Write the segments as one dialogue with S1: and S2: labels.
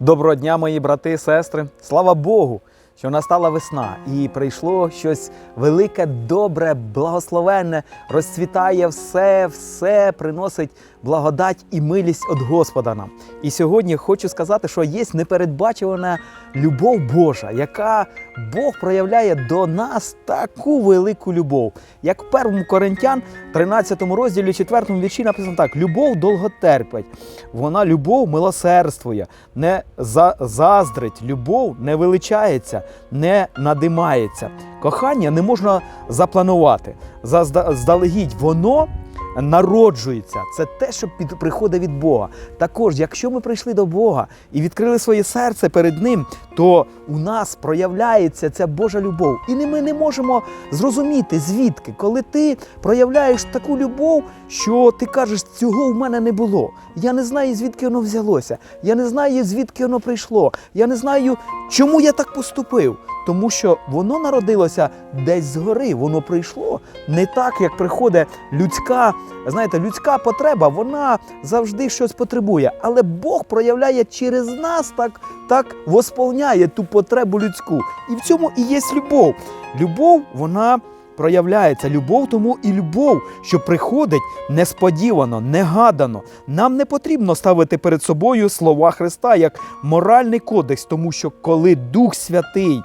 S1: Доброго дня, мої брати і сестри. Слава Богу, що настала весна і прийшло щось велике, добре, благословенне, розцвітає все, все приносить благодать і милість від Господа нам. І сьогодні хочу сказати, що є непередбачувана любов Божа, яка Бог проявляє до нас таку велику любов. Як в 1 Коринтян, 13 розділі, 4 вірші написано так: любов довготерпить, вона любов милосердствує, не заздрить, любов не величається, не надимається. Кохання не можна запланувати. Заздалегідь воно народжується. Це те, що під, приходить від Бога. Також, якщо ми прийшли до Бога і відкрили своє серце перед Ним, то у нас проявляється ця Божа любов. І ми не можемо зрозуміти, звідки, коли ти проявляєш таку любов, що ти кажеш, цього в мене не було. Я не знаю, звідки воно взялося. Я не знаю, звідки воно прийшло. Я не знаю, чому я так поступив. Тому що воно народилося десь згори, воно прийшло не так, як приходить людська, знаєте, людська потреба, вона завжди щось потребує. Але Бог проявляє через нас так, так восполняє ту потребу людську. І в цьому і є любов. Любов, вона проявляється. Любов тому і любов, що приходить несподівано, негадано. Нам не потрібно ставити перед собою слова Христа як моральний кодекс, тому що коли Дух Святий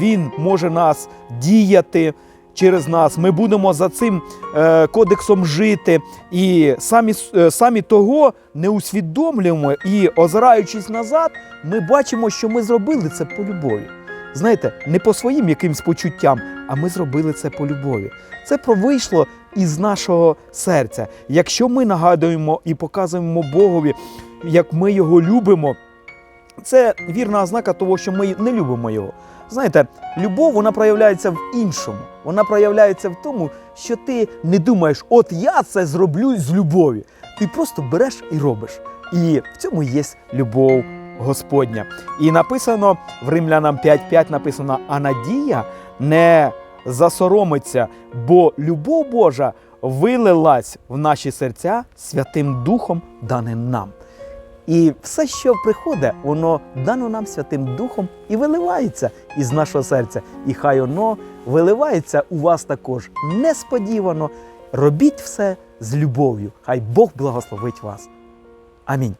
S1: він може нас діяти. Через нас ми будемо за цим е, кодексом жити, і самі, е, самі того не усвідомлюємо. І озираючись назад, ми бачимо, що ми зробили це по любові. Знаєте, не по своїм якимсь почуттям, а ми зробили це по любові. Це про вийшло із нашого серця. Якщо ми нагадуємо і показуємо Богові, як ми його любимо, це вірна ознака того, що ми не любимо його. Знаєте, любов вона проявляється в іншому. Вона проявляється в тому, що ти не думаєш, от я це зроблю з любові. Ти просто береш і робиш. І в цьому є любов Господня. І написано в Римлянам 5.5 написано: а надія не засоромиться, бо любов Божа вилилась в наші серця Святим Духом, даним нам. І все, що приходить, воно дано нам Святим Духом і виливається із нашого серця. І хай воно виливається у вас також несподівано. Робіть все з любов'ю. Хай Бог благословить вас. Амінь.